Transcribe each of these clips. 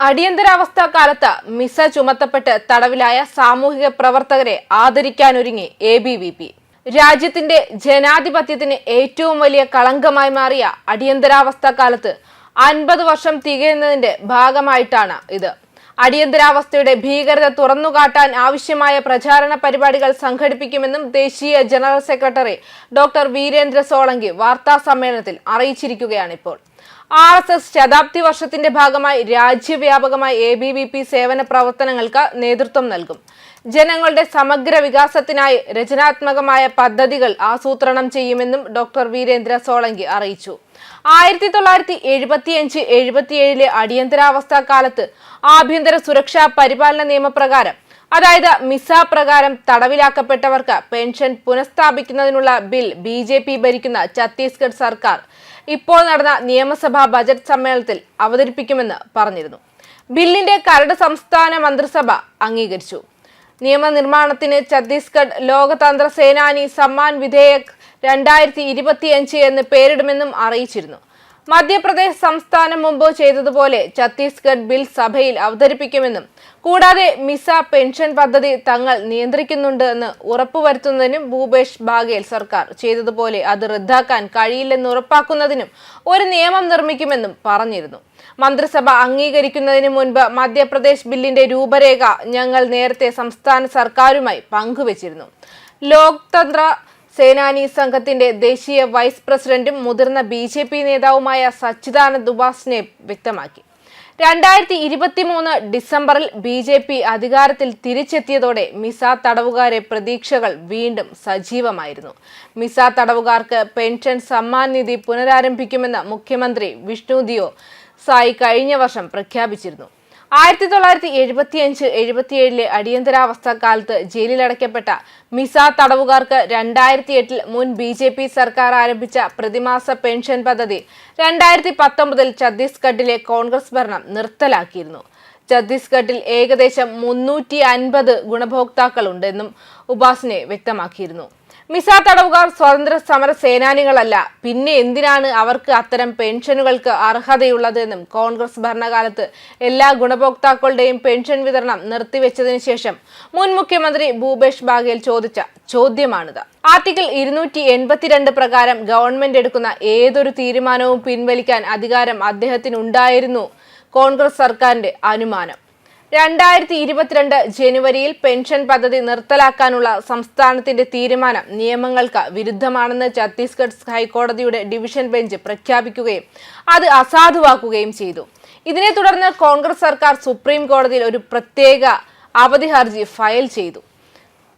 അടിയന്തരാവസ്ഥ കാലത്ത് മിസ ചുമത്തപ്പെട്ട് തടവിലായ സാമൂഹിക പ്രവർത്തകരെ ആദരിക്കാനൊരുങ്ങി എ ബി വി പി. രാജ്യത്തിന്റെ ജനാധിപത്യത്തിന് ഏറ്റവും വലിയ കളങ്കമായി മാറിയ അടിയന്തരാവസ്ഥ കാലത്ത് അൻപത് വർഷം തികയുന്നതിന്റെ ഭാഗമായിട്ടാണ് ഇത്. അടിയന്തരാവസ്ഥയുടെ ഭീകരത തുറന്നുകാട്ടാൻ ആവശ്യമായ പ്രചാരണ പരിപാടികൾ സംഘടിപ്പിക്കുമെന്നും ദേശീയ general secretary doctor Virendra Solanki വാർത്താ സമ്മേളനത്തിൽ അറിയിച്ചിരിക്കുകയാണിപ്പോൾ. ആർ എസ് എസ് ശതാബ്ദി വർഷത്തിന്റെ ഭാഗമായി രാജ്യവ്യാപകമായി എ ബി വി പി സേവന പ്രവർത്തനങ്ങൾക്ക് നേതൃത്വം നൽകും. ജനങ്ങളുടെ സമഗ്ര വികാസത്തിനായി രചനാത്മകമായ പദ്ധതികൾ ആസൂത്രണം ചെയ്യുമെന്നും ഡോക്ടർ വീരേന്ദ്ര സോളങ്കി അറിയിച്ചു. ആയിരത്തി തൊള്ളായിരത്തി എഴുപത്തിയഞ്ച് എഴുപത്തിയേഴിലെ അടിയന്തരാവസ്ഥ കാലത്ത് ആഭ്യന്തര സുരക്ഷാ പരിപാലന നിയമപ്രകാരം അതായത് മിസ പ്രകാരം തടവിലാക്കപ്പെട്ടവർക്ക് പെൻഷൻ പുനഃസ്ഥാപിക്കുന്നതിനുള്ള ബിൽ ബി ജെ പി ഭരിക്കുന്ന ഛത്തീസ്ഗഡ് സർക്കാർ ഇപ്പോൾ നടന്ന നിയമസഭാ ബജറ്റ് സമ്മേളനത്തിൽ അവതരിപ്പിക്കുമെന്ന് പറഞ്ഞിരുന്നു. ബില്ലിന്റെ കരട് സംസ്ഥാന മന്ത്രിസഭ അംഗീകരിച്ചു. നിയമനിർമ്മാണത്തിന് ഛത്തീസ്ഗഡ് ലോകതന്ത്ര സേനാനി സമ്മാൻ വിധേയക് രണ്ടായിരത്തി ഇരുപത്തിയഞ്ച് എന്ന് പേരിടുമെന്നും അറിയിച്ചിരുന്നു. മധ്യപ്രദേശ് സംസ്ഥാനം മുമ്പ് ചെയ്തതുപോലെ ഛത്തീസ്ഗഡ് ബിൽ സഭയിൽ അവതരിപ്പിക്കുമെന്നും കൂടാതെ മിസ പെൻഷൻ പദ്ധതി തങ്ങൾ നിയന്ത്രിക്കുന്നുണ്ട് എന്ന് ഉറപ്പുവരുത്തുന്നതിനും ഭൂപേഷ് ബാഗേൽ സർക്കാർ ചെയ്തതുപോലെ അത് റദ്ദാക്കാൻ കഴിയില്ലെന്ന് ഉറപ്പാക്കുന്നതിനും ഒരു നിയമം നിർമ്മിക്കുമെന്നും പറഞ്ഞിരുന്നു. മന്ത്രിസഭ അംഗീകരിക്കുന്നതിന് മുൻപ് മധ്യപ്രദേശ് ബില്ലിന്റെ രൂപരേഖ ഞങ്ങൾ നേരത്തെ സംസ്ഥാന സർക്കാരുമായി പങ്കുവച്ചിരുന്നു. ലോക്തന്ത്ര സേനാനി സംഘത്തിന്റെ ദേശീയ വൈസ് പ്രസിഡന്റും മുതിർന്ന ബി ജെ പി നേതാവുമായ സച്ചിദാനന്ദ് ഉപാസ്നെ വ്യക്തമാക്കി. രണ്ടായിരത്തി ഇരുപത്തി മൂന്ന് ഡിസംബറിൽ ബി ജെ പി അധികാരത്തിൽ തിരിച്ചെത്തിയതോടെ മിസ തടവുകാരെ പ്രതീക്ഷകൾ വീണ്ടും സജീവമായിരുന്നു. മിസ തടവുകാർക്ക് പെൻഷൻ സമ്മാൻ നിധി പുനരാരംഭിക്കുമെന്ന് മുഖ്യമന്ത്രി വിഷ്ണു ദിയോ സായി കഴിഞ്ഞ വർഷം പ്രഖ്യാപിച്ചിരുന്നു. ആയിരത്തി തൊള്ളായിരത്തി എഴുപത്തിയഞ്ച് എഴുപത്തിയേഴിലെ അടിയന്തരാവസ്ഥ കാലത്ത് ജയിലിലടയ്ക്കപ്പെട്ട മിസ തടവുകാർക്ക് രണ്ടായിരത്തി എട്ടിൽ മുൻ ബി ജെ പി സർക്കാർ ആരംഭിച്ച പ്രതിമാസ പെൻഷൻ പദ്ധതി രണ്ടായിരത്തി പത്തൊമ്പതിൽ ഛത്തീസ്ഗഡിലെ കോൺഗ്രസ് ഭരണം നിർത്തലാക്കിയിരുന്നു. ഛത്തീസ്ഗഡിൽ ഏകദേശം മുന്നൂറ്റി അൻപത് ഗുണഭോക്താക്കളുണ്ടെന്നും ഉപാസിനെ വ്യക്തമാക്കിയിരുന്നു. മിസ തടവുകാർ സ്വതന്ത്ര സമര സേനാനികളല്ല. പിന്നെ എന്തിനാണ് അവർക്ക് അത്തരം പെൻഷനുകൾക്ക് അർഹതയുള്ളതെന്നും കോൺഗ്രസ് ഭരണകാലത്ത് എല്ലാ ഗുണഭോക്താക്കളുടെയും പെൻഷൻ വിതരണം നിർത്തിവെച്ചതിന് ശേഷം മുൻ മുഖ്യമന്ത്രി ഭൂപേഷ് ബാഗേൽ ചോദിച്ച ചോദ്യമാണിത്. ആർട്ടിക്കിൾ ഇരുന്നൂറ്റി എൺപത്തിരണ്ട് പ്രകാരം ഗവൺമെന്റ് എടുക്കുന്ന ഏതൊരു തീരുമാനവും പിൻവലിക്കാൻ അധികാരം അദ്ദേഹത്തിനുണ്ടായിരുന്നു. കോൺഗ്രസ് സർക്കാരിന്റെ അനുമാനം. രണ്ടായിരത്തി ഇരുപത്തിരണ്ട് ജനുവരിയിൽ പെൻഷൻ പദ്ധതി നിർത്തലാക്കാനുള്ള സംസ്ഥാനത്തിന്റെ തീരുമാനം നിയമങ്ങൾക്ക് വിരുദ്ധമാണെന്ന് ഛത്തീസ്ഗഡ് ഹൈക്കോടതിയുടെ ഡിവിഷൻ ബെഞ്ച് പ്രഖ്യാപിക്കുകയും അത് അസാധുവാക്കുകയും ചെയ്തു. ഇതിനെ തുടർന്ന് കോൺഗ്രസ് സർക്കാർ സുപ്രീം കോടതിയിൽ ഒരു പ്രത്യേക അവധി ഹർജി ഫയൽ ചെയ്തു.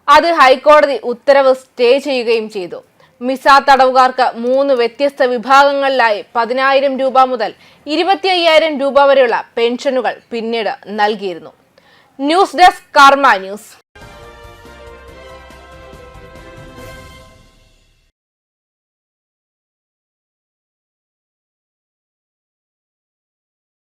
അത് ഹൈക്കോടതി ഉത്തരവ് സ്റ്റേ ചെയ്യുകയും ചെയ്തു. മിസ തടവുകാർക്ക് മൂന്ന് വ്യത്യസ്ത വിഭാഗങ്ങളിലായി പതിനായിരം രൂപ മുതൽ ഇരുപത്തി അയ്യായിരം രൂപ വരെയുള്ള പെൻഷനുകൾ പിന്നീട് നൽകിയിരുന്നു. News desk Karma news.